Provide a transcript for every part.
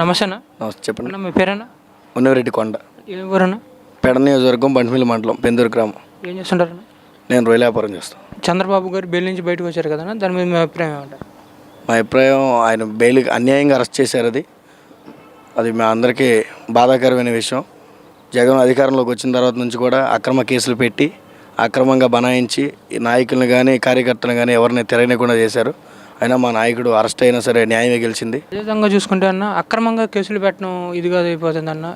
నమస్తే అన్న నమస్తే చెప్పండి. అన్న మీ పేరన్నా? ఉన్నవరెడ్డి కొండ. ఏ ఊరన్నా పెడ నియోజకవర్గం బంటిమిల్లి మండలం పెందూరు గ్రామం. ఏం చేస్తుంటారన్న? నేను రొయ్యల వ్యాపారం చేస్తాను చంద్రబాబు గారు బెయిల్ నుంచి బయటకు వచ్చారు కదన్నా దాని మీద మీ అభిప్రాయం ఏమంటారు? మా అభిప్రాయం ఆయన బెయిల్ అన్యాయంగా అరెస్ట్ చేశారు అది. అది మా అందరికీ బాధాకరమైన విషయం. జగన్ అధికారంలోకి వచ్చిన తర్వాత నుంచి కూడా అక్రమ కేసులు పెట్టి అక్రమంగా బనాయించి ఈ నాయకులను కానీ కార్యకర్తలను కానీ ఎవరిని తిరగనికుండా చేశారు. అయినా మా నాయకుడు అరెస్ట్ అయినా సరే న్యాయమే గెలిచింది. అదేవిధంగా చూసుకుంటే అన్న అక్రమంగా కేసులు పెట్టడం ఇదిగా అయిపోతుంది అన్న.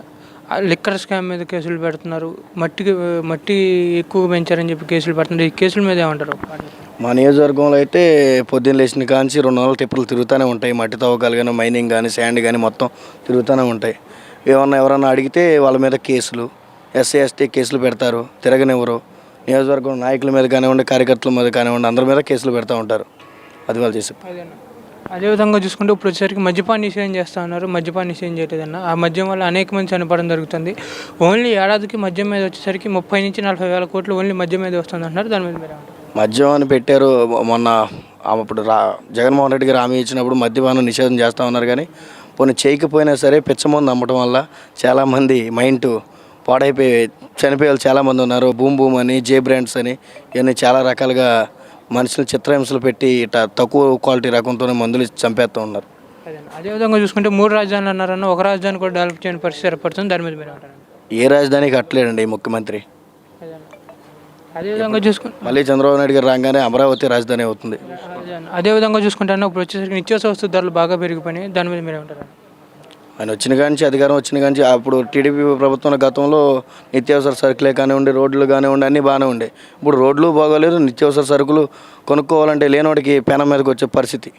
లిక్కర్ స్కామ్ మీద కేసులు పెడుతున్నారు. మట్టికి మట్టి ఎక్కువ పెంచారని చెప్పి కేసులు పెడుతున్నారు. ఈ కేసుల మీద ఏమంటారు? మా నియోజకవర్గంలో అయితే పొద్దున్న లేచిన కాంచి రెండు వందల టిప్పులు తిరుగుతూనే ఉంటాయి. మట్టి తవ్వకాలు కానీ మైనింగ్ కానీ శాండ్ కానీ మొత్తం తిరుగుతూనే ఉంటాయి. ఏమన్నా ఎవరన్నా అడిగితే వాళ్ళ మీద కేసులు ఎస్సీ ఎస్టీ కేసులు పెడతారు. తిరగనివ్వరు. నియోజకవర్గం నాయకుల మీద కానివ్వండి కార్యకర్తల మీద కానివ్వండి అందరి మీద కేసులు పెడతా ఉంటారు. అది వాళ్ళు చేసే అదేవిధంగా చూసుకుంటే ఇప్పుడు వచ్చేసరికి మద్యపాన నిషేధం చేస్తా ఉన్నారు. మద్యపాన నిషేధం చేయలేదన్న. ఆ మద్యం వల్ల అనేక మంది చనిపోవడం జరుగుతుంది. ఓన్లీ ఏడాదికి మద్యం మీద వచ్చేసరికి ముప్పై నుంచి నలభై వేల కోట్లు ఓన్లీ మద్యం మీద వస్తుంది అంటున్నారు. దాని మీద మీరు మద్యం అని పెట్టారు మొన్న అప్పుడు రా జగన్మోహన్ రెడ్డి గారు హామీ ఇచ్చినప్పుడు మద్యపానం నిషేధం చేస్తా ఉన్నారు కానీ పోనీ చేయకపోయినా సరే పిచ్చమందు అమ్మటం వల్ల చాలామంది మైండ్ పాడైపోయి చనిపోయే వాళ్ళు చాలామంది ఉన్నారు. బూమ్ బూమ్ అని జే బ్రాండ్స్ అని ఇవన్నీ చాలా రకాలుగా మనుషులు చిత్రహింసలు పెట్టి ఇట్లా తక్కువ క్వాలిటీ రకంతోనే మందులు చంపేస్తూ ఉన్నారు. అదేవిధంగా చూసుకుంటే మూడు రాజధానులు అన్నారన్న ఒక రాజధాని కూడా డెవలప్ చేయని పరిస్థితి ఏర్పడుతుంది దాని మీద మీరు ఏ రాజధానికి కట్టలేడండి ఈ ముఖ్యమంత్రి. అదేవిధంగా చూసుకుంటే మళ్ళీ చంద్రబాబు నాయుడు గారు రాగానే అమరావతి రాజధాని అవుతుంది. అదేవిధంగా చూసుకుంటే ఇప్పుడు వచ్చేసరికి నిత్యావసర వస్తు ధరలు బాగా పెరిగిపోయినాయి దాని మీద మీరు ఏమంటారు? ఆయన వచ్చిన కాంచి అధికారం వచ్చిన కాంచి అప్పుడు టీడీపీ ప్రభుత్వం గతంలో నిత్యావసర సరుకులే కానివ్వండి రోడ్లు కానివ్వండి అన్నీ బాగానే ఉండే. ఇప్పుడు రోడ్లు బాగోలేదు నిత్యావసర సరుకులు కొనుక్కోవాలంటే లేనివాడికి పెనం మీదకి వచ్చే పరిస్థితి.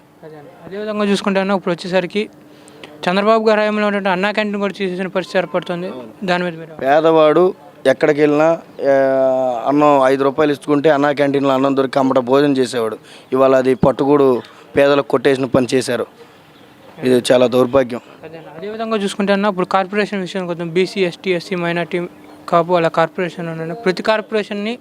అదేవిధంగా చూసుకుంటే అన్న ఇప్పుడు వచ్చేసరికి చంద్రబాబు గారి హయాంలో ఉన్నటువంటి అన్నా క్యాంటీన్ కూడా తీసేసిన పరిస్థితి ఏర్పడుతుంది. దాని మీద పేదవాడు ఎక్కడికి వెళ్ళినా అన్నం ఐదు రూపాయలు ఇచ్చుకుంటే అన్నా క్యాంటీన్లో అన్నం దొరికి అమ్మట భోజనం చేసేవాడు. ఇవాళ అది పట్టుకూడు పేదలకు కొట్టేసిన పని చేశారు. ఇది చాలా దౌర్భాగ్యం. అదేవిధంగా చూసుకుంటే అన్న ఇప్పుడు కార్పొరేషన్ విషయం కొంచెం BC ST SC minority Kapu అలా కార్పొరేషన్ ఉన్నాయి ప్రతి కార్పొరేషన్ని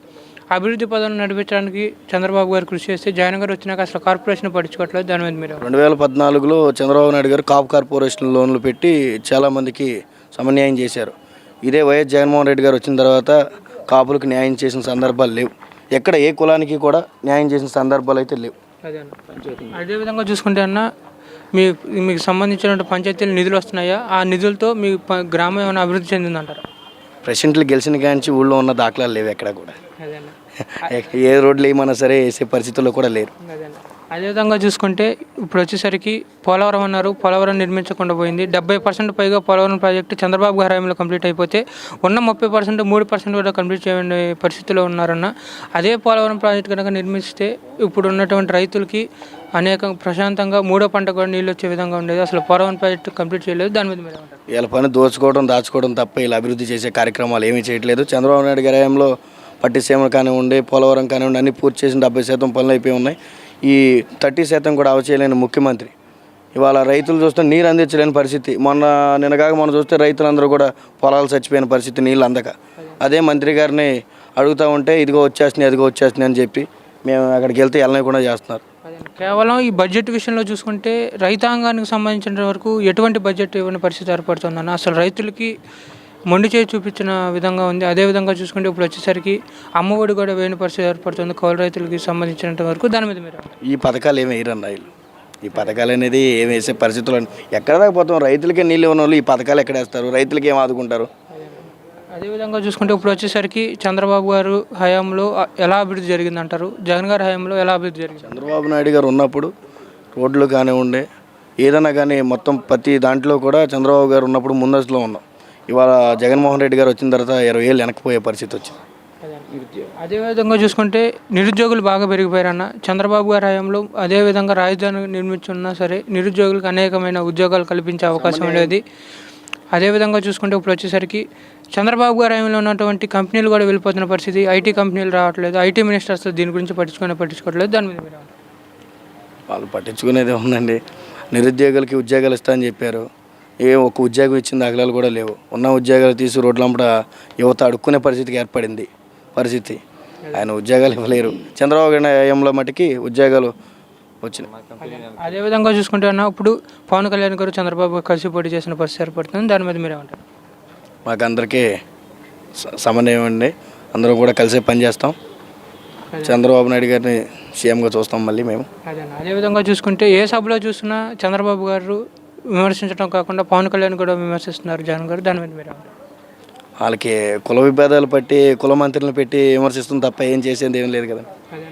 అభివృద్ధి పదం నడిపించడానికి చంద్రబాబు గారు కృషి చేస్తే జగన్ గారు వచ్చినాక అసలు కార్పొరేషన్ పట్టించుకోవట్లేదు. దాని మీద మీరు రెండు వేల పద్నాలుగులో చంద్రబాబు నాయుడు గారు కాపు కార్పొరేషన్ లోన్లు పెట్టి చాలామందికి సమన్యాయం చేశారు. ఇదే వైఎస్ జగన్మోహన్ రెడ్డి గారు వచ్చిన తర్వాత కాపులకు న్యాయం చేసిన సందర్భాలు లేవు. ఎక్కడ ఏ కులానికి కూడా న్యాయం చేసిన సందర్భాలు అయితే లేవు. అదేవిధంగా చూసుకుంటే అన్న మీ మీకు సంబంధించిన పంచాయతీలు నిధులు వస్తున్నాయా? ఆ నిధులతో మీ గ్రామం ఏమైనా అభివృద్ధి చెందిందంటారా? ప్రెసిడెంట్లు గెలిచిన కాంచి ఊళ్ళో ఉన్న దాఖలాలు లేవు ఎక్కడ కూడా. ఏ రోడ్లు ఏమన్నా సరే వేసే పరిస్థితుల్లో కూడా లేరు. అదేవిధంగా చూసుకుంటే ఇప్పుడు వచ్చేసరికి పోలవరం అన్నారు. పోలవరం నిర్మించకుండా పోయింది. డెబ్బై పర్సెంట్ పైగా పోలవరం ప్రాజెక్టు చంద్రబాబు గారి హయాంలో కంప్లీట్ అయిపోతే ఉన్న ముప్పై పర్సెంట్ మూడు పర్సెంట్ కూడా కంప్లీట్ చేయని పరిస్థితిలో ఉన్నారన్న. అదే పోలవరం ప్రాజెక్టు కనుక నిర్మిస్తే ఇప్పుడు ఉన్నటువంటి రైతులకి అనేక ప్రశాంతంగా మూడో పంట కూడా నీళ్ళు వచ్చే విధంగా ఉండేది. అసలు పోలవరం ప్రాజెక్టు కంప్లీట్ చేయలేదు. దాని మీద వీళ్ళ పని దోచుకోవడం దాచుకోవడం తప్ప ఇలా అభివృద్ధి చేసే కార్యక్రమాలు ఏమీ చేయట్లేదు. చంద్రబాబు నాయుడు గారి హయాంలో పట్టిసీమలు కానివ్వండి పోలవరం కానివ్వండి అన్ని పూర్తి చేసిన డెబ్బై శాతం పనులు అయిపోయి ఉన్నాయి. ఈ థర్టీ శాతం కూడా అవచేయలేని ముఖ్యమంత్రి. ఇవాళ రైతులు చూస్తే నీరు అందించలేని పరిస్థితి. మొన్న నిన్నగాక మనం చూస్తే రైతులందరూ కూడా పొలాలు చచ్చిపోయిన పరిస్థితి నీళ్ళు అందక. అదే మంత్రి గారిని అడుగుతూ ఉంటే ఇదిగో వచ్చేస్తున్నాయి అదిగో వచ్చేస్తున్నాయి అని చెప్పి మేము అక్కడికి వెళ్తే వెళ్ళకుండా చేస్తున్నారు. కేవలం ఈ బడ్జెట్ విషయంలో చూసుకుంటే రైతాంగానికి సంబంధించిన వరకు ఎటువంటి బడ్జెట్ ఇవ్వని పరిస్థితి ఏర్పడుతుందన్న అసలు రైతులకి మొండి చేయి చూపించిన విధంగా ఉంది. అదేవిధంగా చూసుకుంటే ఇప్పుడు వచ్చేసరికి అమ్మఒడి కూడా వేయని పరిస్థితి ఏర్పడుతుంది కౌలు రైతులకి సంబంధించినంత వరకు. దాని మీద మీరు? ఈ పథకాలు ఏమి వేయరన్న వీళ్ళు ఈ పథకాలు అనేది ఏమి వేసే పరిస్థితులు ఎక్కడ దాకా పోతాం? రైతులకే నీళ్ళు ఇవ్వని వాళ్ళు ఈ పథకాలు ఎక్కడ వేస్తారు? రైతులకి ఏం ఆదుకుంటారు? అదేవిధంగా చూసుకుంటే ఇప్పుడు వచ్చేసరికి చంద్రబాబు గారు హయాంలో ఎలా అభివృద్ధి జరిగిందంటారు? జగన్ గారి హయాంలో ఎలా అభివృద్ధి జరిగింది? చంద్రబాబు నాయుడు గారు ఉన్నప్పుడు రోడ్లు కానివ్వండి ఏదైనా కానీ మొత్తం ప్రతి దాంట్లో కూడా చంద్రబాబు గారు ఉన్నప్పుడు ముందస్తులో ఉన్నాం. ఇవాళ జగన్మోహన్ రెడ్డి గారు వచ్చిన తర్వాత ఇరవై ఏళ్ళు వెనక్కిపోయే పరిస్థితి వచ్చింది. అదేవిధంగా చూసుకుంటే నిరుద్యోగులు బాగా పెరిగిపోయారన్న చంద్రబాబు గారి హయాంలో అదేవిధంగా రాజధాని నిర్మించున్నా సరే నిరుద్యోగులకు అనేకమైన ఉద్యోగాలు కల్పించే అవకాశం ఉండేది. అదేవిధంగా చూసుకుంటే ఇప్పుడు వచ్చేసరికి చంద్రబాబు గారి హయాంలో ఉన్నటువంటి కంపెనీలు కూడా వెళ్ళిపోతున్న పరిస్థితి. ఐటీ కంపెనీలు రావట్లేదు. ఐటీ మినిస్టర్స్ దీని గురించి పట్టించుకునే పట్టించుకోవట్లేదు. దాని మీద? వాళ్ళు పట్టించుకునేది ఉందండి. నిరుద్యోగులకి ఉద్యోగాలు ఇస్తా అని చెప్పారు. ఏ ఒక్క ఉద్యోగం ఇచ్చిన దాఖలాలు కూడా లేవు. ఉన్న ఉద్యోగాలు తీసి రోడ్లంపట యువత అడుక్కునే పరిస్థితికి ఏర్పడింది. పరిస్థితి. ఆయన ఉద్యోగాలు ఇవ్వలేరు. చంద్రబాబు గారి హయాంలో మటుకి ఉద్యోగాలు వచ్చినాయి. అదేవిధంగా చూసుకుంటే అన్న ఇప్పుడు పవన్ కళ్యాణ్ గారు చంద్రబాబు కలిసి పోటీ చేసిన పరిస్థితి ఏర్పడుతుంది. దాని మీద మీరేమంటారు మాకు అందరికీ సమన్వయం అండి. అందరం కూడా కలిసే పనిచేస్తాం చంద్రబాబు నాయుడు గారిని సీఎంగా చూస్తాం మళ్ళీ మేము. అదే అదేవిధంగా చూసుకుంటే ఏ సభలో చూసినా చంద్రబాబు గారు విమర్శించడం కాకుండా పవన్ కళ్యాణ్ కూడా విమర్శిస్తున్నారు జగన్ గారు. దాని మీద మీరేమంటారు వాళ్ళకి కుల విభేదాలు పట్టి కుల మంత్రులను పెట్టి విమర్శిస్తుంది తప్ప ఏం చేసేది ఏం లేదు కదా.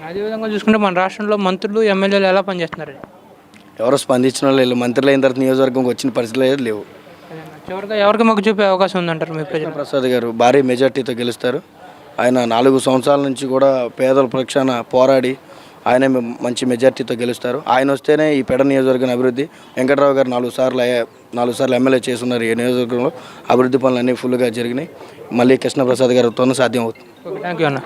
అదేవిధంగా చూసుకుంటే మన రాష్ట్రంలో మంత్రులు ఎమ్మెల్యేలు ఎలా పనిచేస్తున్నారు? ఎవరు స్పందించిన వాళ్ళు వీళ్ళు మంత్రులు అయిన తర్వాత నియోజకవర్గంకి వచ్చిన పరిస్థితులు అయితే లేవు. చివరిగా ఎవరికి మొగ్గు చూపే అవకాశం ఉందంటారు మీ ప్రజలు ప్రసాద్ గారు భారీ మెజార్టీతో గెలుస్తారు. ఆయన నాలుగు సంవత్సరాల నుంచి కూడా పేదల పక్షాన పోరాడి ఆయన మంచి మెజార్టీతో గెలుస్తారు. ఆయన వస్తేనే ఈ పెడ నియోజకవర్గం అభివృద్ధి. వెంకట్రావు గారు నాలుగు సార్లు నాలుగు సార్లు ఎమ్మెల్యే చేస్తున్నారు ఈ నియోజకవర్గంలో. అభివృద్ధి పనులు అన్నీ ఫుల్గా జరిగినాయి. మళ్ళీ కృష్ణప్రసాద్ గారితోనూ సాధ్యం అవుతుంది. థ్యాంక్ యూ అన్న.